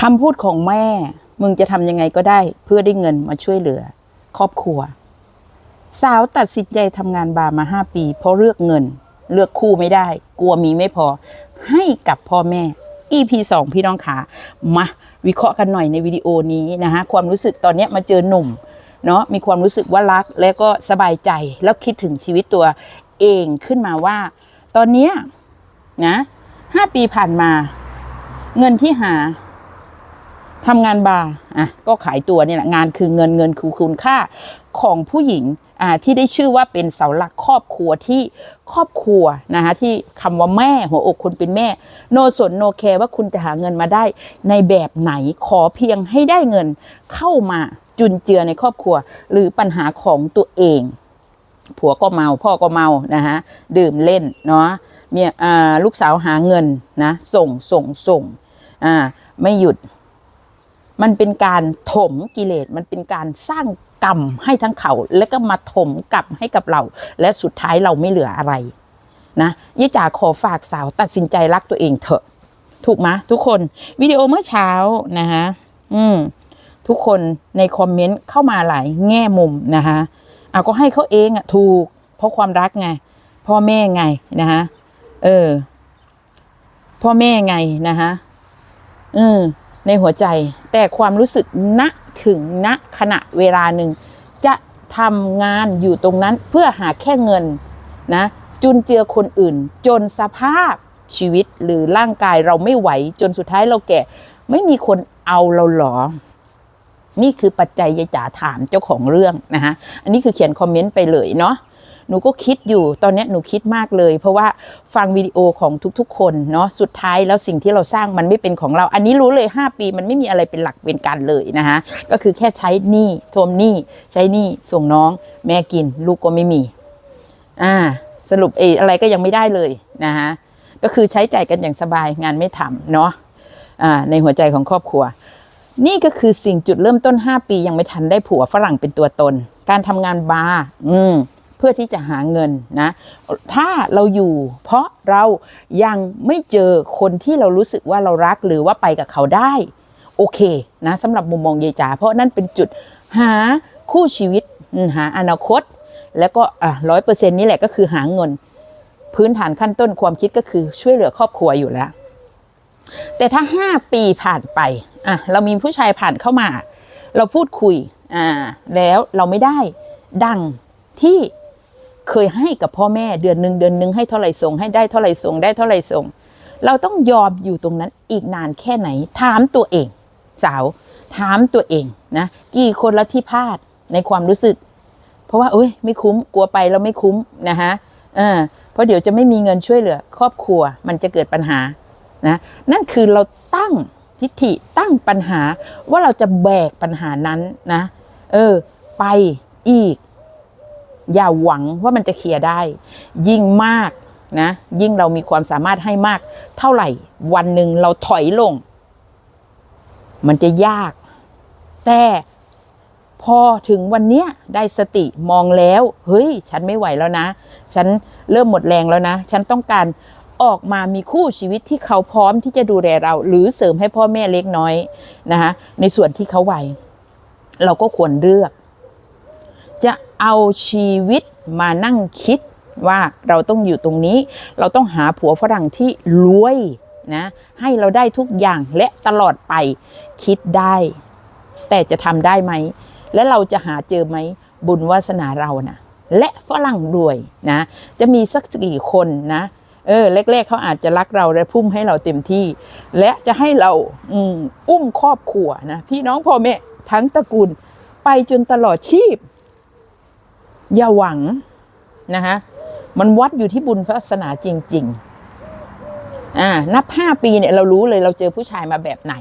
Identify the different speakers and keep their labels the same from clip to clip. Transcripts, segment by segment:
Speaker 1: คำพูดของแม่ มึงจะทำยังไงก็ได้ เพื่อได้เงินมาช่วยเหลือ ครอบครัว สาวตัดสินใจทำงานบาร์มาห้าปี เพราะเลือกเงิน เลือกคู่ไม่ได้ กลัวมีไม่พอ ให้กับพ่อแม่ EP สองพี่น้องขามาวิเคราะห์กันหน่อยในวิดีโอนี้นะฮะความรู้สึกตอนนี้มาเจอหนุ่มเนาะมีความรู้สึกว่ารักและก็สบายใจแล้วคิดถึงชีวิตตัวเองขึ้นมาว่า ตอนนี้นะห้าปีผ่านมา เงินที่หา ทำงานบาร์อะก็ขายตัวนี่แหละงานคือเงินเงินคือคุณค่าของผู้หญิงอ่าที่ได้ชื่อว่าเป็นเสาหลักครอบครัวที่ครอบครัวนะคะที่คำว่าแม่หัวอกคนเป็นแม่ โนสนโนแคร์ว่าคุณจะหาเงินมาได้ในแบบไหนขอเพียงให้ได้เงินเข้ามาจุนเจือในครอบครัว หรือปัญหาของตัวเอง ผัวก็เมาพ่อก็เมานะฮะดื่มเล่นเนาะเมียอ่าลูกสาวหาเงินนะส่งส่งส่งอ่าไม่หยุด มันเป็นการถมกิเลสมันเป็นการสร้างกรรมให้ทั้งเขา แล้วก็มาถมกลับให้กับเรา และสุดท้ายเราไม่เหลืออะไรนะยี่จ๋าขอฝากสาวตัดสินใจรักตัวเองเถอะ ถูกไหมทุกคนวิดีโอเมื่อเช้านะคะอืมทุกคนในคอมเมนต์เข้ามาหลายแง่มุมนะคะเอาก็ให้เขาเองอะถูก เพราะความรักไง พ่อแม่ไงนะคะเออ พ่อแม่ไงนะคะอืมในหัวใจ แต่ความรู้สึกณถึงณขณะเวลาหนึ่ง จะทำงานอยู่ตรงนั้นเพื่อหาแค่เงินนะจุนเจือคนอื่น จนสภาพชีวิตหรือร่างกายเราไม่ไหว จนสุดท้ายเราแก่ ไม่มีคนเอาเราหรอ นี่คือปัจจัยยายจ๋าถามเจ้าของเรื่องนะคะอันนี้คือเขียนคอมเมนต์ไปเลยเนาะ หนูก็คิดอยู่ตอนนี้หนูคิดมากเลย เพราะว่าฟังวิดีโอของทุก ๆ คนเนาะสุดท้ายแล้วสิ่งที่เราสร้างมันไม่เป็นของเรา อันนี้รู้เลย 5 ปีมันไม่มีอะไรเป็นหลักเป็นการเลยนะคะก็คือแค่ใช้หนี้ทวมหนี้ใช้หนี้ส่งน้อง แม่กิน ลูกก็ไม่มี อ่า สรุปเอออะไรก็ยังไม่ได้เลยนะคะก็คือใช้จ่ายกันอย่างสบายงานไม่ทำเนาะอ่าในหัวใจของครอบครัว นี่ก็คือสิ่งจุดเริ่มต้น 5 ปียังไม่ทันได้ผัวฝรั่งเป็นตัวตน การทำงานบาร์อืม เพื่อที่จะหาเงินนะถ้าเราอยู่ เพราะเรายังไม่เจอคนที่เรารู้สึกว่าเรารักหรือว่าไปกับเขาได้ โอเคนะสำหรับมุมมองเยจ๋าเพราะนั่นเป็นจุดหาคู่ชีวิตหาอนาคต แล้วก็ร้อยเปอร์เซ็นนี่แหละก็คือหาเงิน พื้นฐานขั้นต้นความคิดก็คือช่วยเหลือครอบครัวอยู่แล้ว แต่ถ้าห้าปีผ่านไปอะเรามีผู้ชายผ่านเข้ามา เราพูดคุยอ่าแล้วเราไม่ได้ดังที่ เคยให้กับพ่อแม่เดือนหนึ่งเดือนหนึ่งให้เท่าไหร่ส่งให้ได้เท่าไหร่ส่งได้เท่าไหร่ส่ง เราต้องยอมอยู่ตรงนั้นอีกนานแค่ไหน ถามตัวเอง สาว ถามตัวเองนะกี่คนละที่พลาดในความรู้สึก เพราะว่าเอ้ยไม่คุ้มกลัวไปแล้วไม่คุ้มนะฮะเออเพราะเดี๋ยวจะไม่มีเงินช่วยเหลือ ครอบครัวมันจะเกิดปัญหานะนั่นคือเราตั้งทิฏฐิตั้งปัญหาว่าเราจะแบกปัญหานั้นนะ เออ ไปอีก อย่าหวังว่ามันจะเคลียร์ได้ ยิ่งมากนะยิ่งเรามีความสามารถให้มาก เท่าไหร่ วันหนึ่งเราถอยลง มันจะยาก แต่พอถึงวันเนี้ยได้สติมองแล้ว เฮ้ย ฉันไม่ไหวแล้วนะ ฉันเริ่มหมดแรงแล้วนะ ฉันต้องการออกมามีคู่ชีวิตที่เขาพร้อมที่จะดูแลเรา หรือเสริมให้พ่อแม่เล็กน้อยนะคะในส่วนที่เขาไหว เราก็ควรเลือก เอาชีวิตมานั่งคิดว่าเราต้องอยู่ตรงนี้ เราต้องหาผัวฝรั่งที่รวยนะให้เราได้ทุกอย่างและตลอดไปคิดได้ แต่จะทำได้ไหม และเราจะหาเจอไหมบุญวาสนาเรานะและฝรั่งรวยนะ จะมีสักกี่คนนะเออแรกๆเขาอาจจะรักเราและพุ่มให้เราเต็มที่ และจะให้เราอืมอุ้มครอบครัวนะพี่น้องพ่อแม่ทั้งตระกูลไปจนตลอดชีพ อย่าหวังนะคะมันวัดอยู่ที่บุญวาสนาจริง ๆ อ่า นับห้าปีเนี่ยเรารู้เลยเราเจอผู้ชายมาแบบไหน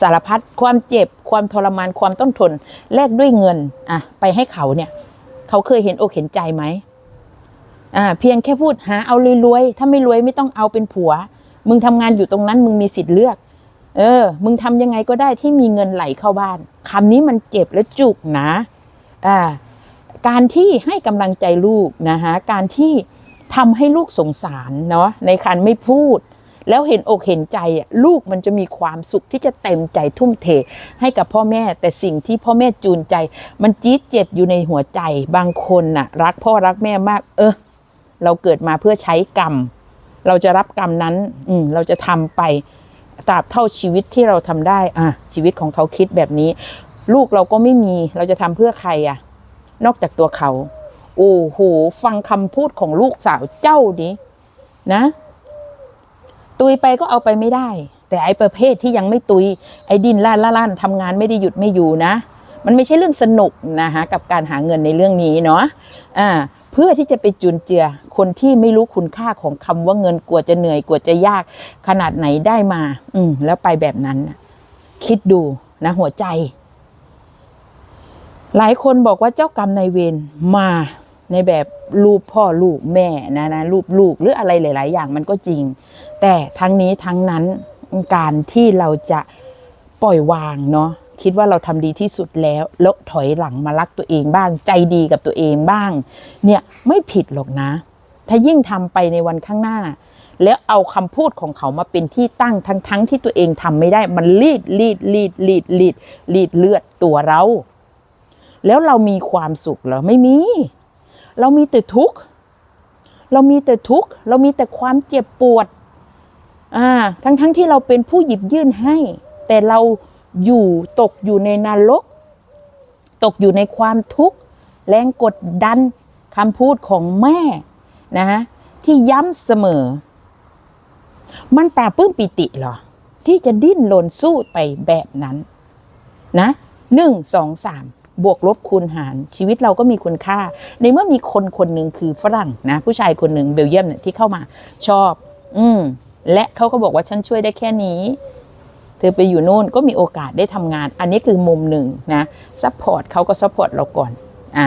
Speaker 1: สารพัดความเจ็บ ความทรมานความต้องทนแลกด้วยเงิน อะ ไปให้เขาเนี่ย เขาเคยเห็นอกเห็นใจไหมอ่า เพียงแค่พูดหาเอารวยๆถ้าไม่รวยไม่ต้องเอาเป็นผัว มึงทำงานอยู่ตรงนั้น มึงมีสิทธิ์เลือก เออ มึงทำยังไงก็ได้ที่มีเงินไหลเข้าบ้านคำนี้มันเจ็บและจุกนะ อ่า การที่ให้กำลังใจลูกนะคะการที่ทำให้ลูกสงสารเนาะในการไม่พูด แล้วเห็นอกเห็นใจลูกมันจะมีความสุขที่จะเต็มใจทุ่มเทให้กับพ่อแม่ แต่สิ่งที่พ่อแม่จูนใจ มันจี๊ดเจ็บอยู่ในหัวใจบางคนน่ะ รักพ่อรักแม่มาก เออ เราเกิดมาเพื่อใช้กรรม เราจะรับกรรมนั้น อืมเราจะทำไปตราบเท่าชีวิตที่เราทำได้ อะชีวิตของเขาคิดแบบนี้ ลูกเราก็ไม่มีเราจะทำเพื่อใครอะ นอกจากตัวเขา โอ้โหฟังคำพูดของลูกสาวเจ้านี้นะ ตุยไปก็เอาไปไม่ได้ แต่ไอ้ประเภทที่ยังไม่ตุย ไอ้ดินล่านล่านทำงานไม่ได้หยุดไม่อยู่นะมันไม่ใช่เรื่องสนุกนะคะกับการหาเงินในเรื่องนี้เนาะอ่าเพื่อที่จะไปจุนเจือคนที่ไม่รู้คุณค่าของคำว่าเงินกลัวจะเหนื่อยกลัวจะยากขนาดไหนได้มา อืมแล้วไปแบบนั้น คิดดูนะหัวใจ หลายคนบอกว่าเจ้ากรรมนายเวรมาในแบบรูปพ่อลูกแม่นะนะรูปลูกหรืออะไรหลาย ๆ อย่างมันก็จริง แต่ทั้งนี้ทั้งนั้นการที่เราจะปล่อยวางเนาะคิดว่าเราทำดีที่สุดแล้วแล้วถอยหลังมารักตัวเองบ้าง ใจดีกับตัวเองบ้าง เนี่ยไม่ผิดหรอกนะ ถ้ายิ่งทำไปในวันข้างหน้า แล้วเอาคำพูดของเขามาเป็นที่ตั้งทั้งทั้งที่ตัวเองทำไม่ได้ มันรีดรีดรีดรีดรีดรีดเลือดตัวเรา แล้วเรามีความสุขเหรอไม่มี เรามีแต่ทุกข์เรามีแต่ทุกข์เรามีแต่ความเจ็บปวดอ่าทั้งทั้งที่เราเป็นผู้หยิบยื่นให้ แต่เราอยู่ตกอยู่ในนรก ตกอยู่ในความทุกข์แรงกดดันคำพูดของแม่นะฮะที่ย้ำเสมอ มันปราบปื้มปิติเหรอ ที่จะดิ้นรนสู้ไปแบบนั้น นะหนึ่งสองสาม บวกลบคูณหารชีวิตเราก็มีคุณค่า ในเมื่อมีคนคนหนึ่งคือฝรั่งนะ ผู้ชายคนหนึ่งเบลเยียมเนี่ยที่เข้ามาชอบ อืมและเขาก็บอกว่าฉันช่วยได้แค่นี้ เธอไปอยู่โน่นก็มีโอกาสได้ทำงาน อันนี้คือมุมหนึ่งนะซัพพอร์ตเขาก็ซัพพอร์ตเราก่อนอะ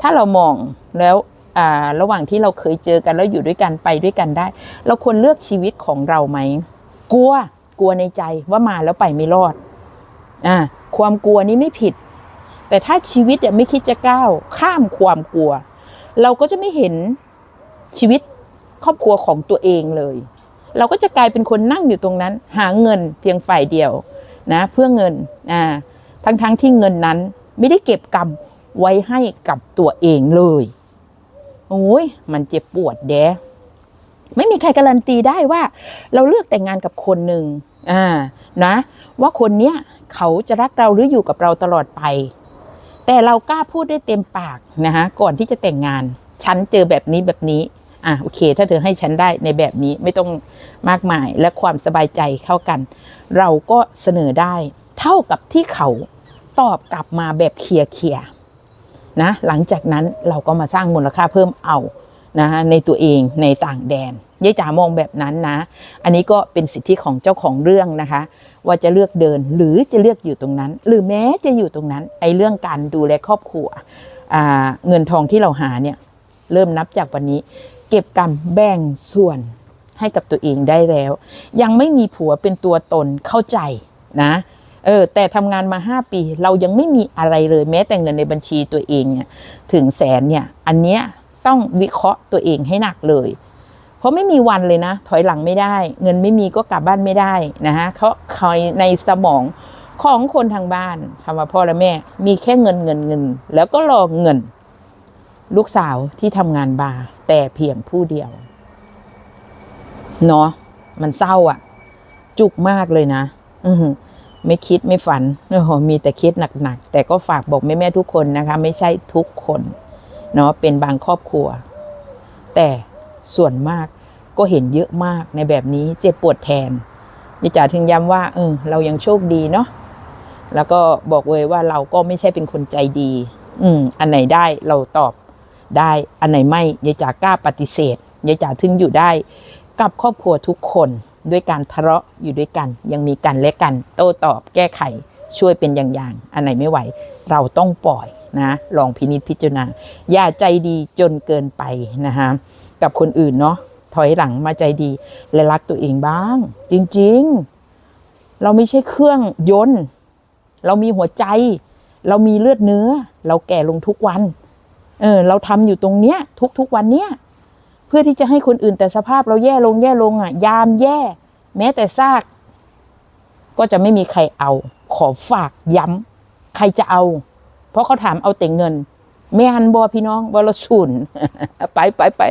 Speaker 1: ถ้าเรามองแล้วอ่าระหว่างที่เราเคยเจอกันแล้วอยู่ด้วยกันไปด้วยกันได้ เราควรเลือกชีวิตของเราไหมกลัวกลัวในใจว่ามาแล้วไปไม่รอดอ่าความกลัวนี้ไม่ผิด แต่ถ้าชีวิตไม่คิดจะก้าวข้ามความกลัว เราก็จะไม่เห็นชีวิตครอบครัวของตัวเองเลย เราก็จะกลายเป็นคนนั่งอยู่ตรงนั้น หาเงินเพียงฝ่ายเดียวนะเพื่อเงินอ่าทั้งๆทที่เงินนั้นไม่ได้เก็บกำไว้ให้กับตัวเองเลยโอ้ยมันเจ็บปวดแดไม่มีใครการันตีได้ว่า เราเลือกแต่งงานกับคนหนึ่งอ่านะ ว่าคนเนี้ยเขาจะรักเราหรืออยู่กับเราตลอดไป แต่เรากล้าพูดได้เต็มปากนะคะก่อนที่จะแต่งงาน ฉันเจอแบบนี้แบบนี้อะโอเค ถ้าเธอให้ฉันได้ในแบบนี้ไม่ต้องมากมายและความสบายใจเข้ากัน เราก็เสนอได้เท่ากับที่เขาตอบกลับมาแบบเคลียร์เคลียร์ๆนะหลังจากนั้นเราก็มาสร้างมูลค่าเพิ่มเอานะในตัวเองในต่างแดนยายจ๋ามองแบบนั้นนะ อันนี้ก็เป็นสิทธิของเจ้าของเรื่องนะคะ ว่าจะเลือกเดินหรือจะเลือกอยู่ตรงนั้น หรือแม้จะอยู่ตรงนั้นไอ้เรื่องการดูแลครอบครัวเงินทองที่เราหาเนี่ยเริ่มนับจากวันนี้ เก็บกรรมแบ่งส่วนให้กับตัวเองได้แล้ว ยังไม่มีผัวเป็นตัวตนเข้าใจนะเออแต่ทำงานมา 5 ปีเรายังไม่มีอะไรเลยแม้แต่เงินในบัญชีตัวเองเนี่ยถึงแสนเนี่ยอันเนี้ยต้องวิเคราะห์ตัวเองให้หนักเลย เพราะไม่มีวันเลยนะ ถอยหลังไม่ได้ เงินไม่มีก็กลับบ้านไม่ได้นะฮะเขาคอยในสมองของคนทางบ้านคำว่าพ่อและแม่ มีแค่เงินเงินเงิน แล้วก็รอเงิน ลูกสาวที่ทำงานบาร์แต่เพียงผู้เดียวเนาะมันเศร้าอะ่ะ จุกมากเลยนะ อืไม่คิดไม่ฝันโอ้โหมีแต่คิดหนักๆแต่ก็ฝากบอกแม่ ๆ ทุกคนนะคะ ไม่ใช่ทุกคน เนาะเป็นบางครอบครัว แต่ ส่วนมากก็เห็นเยอะมากในแบบนี้เจ็บปวดแทนยายจ๋าถึงย้ำว่าเออเรายังโชคดีเนาะแล้วก็บอกเลยว่าเราก็ไม่ใช่เป็นคนใจดี อืม อันไหนได้เราตอบได้ อันไหนไม่ยายจ๋ากล้าปฏิเสธยายจ๋าถึงอยู่ได้ กับครอบครัวทุกคนด้วยการทะเลาะอยู่ด้วยกัน ยังมีกันและกัน โต้ตอบแก้ไขช่วยเป็นอย่างๆ อันไหนไม่ไหว เราต้องปล่อยนะ ลองพินิจพิจารณา อย่าใจดีจนเกินไปนะคะ กับคนอื่นเนาะถอยหลังมาใจดี และรักตัวเองบ้าง จริงๆ เราไม่ใช่เครื่องยนต์ เรามีหัวใจ เรามีเลือดเนื้อ เราแก่ลงทุกวัน เออ เราทำอยู่ตรงเนี้ย ทุกๆวันเนี้ยเพื่อที่จะให้คนอื่นแต่สภาพเราแย่ลงแย่ลงอะ ยามแย่ แม้แต่ซาก ก็จะไม่มีใครเอา ขอฝากย้ำใครจะเอา เพราะเขาถามเอาแต่เงิน ไม่นบอพี่น้องบอลสูนไปไปไป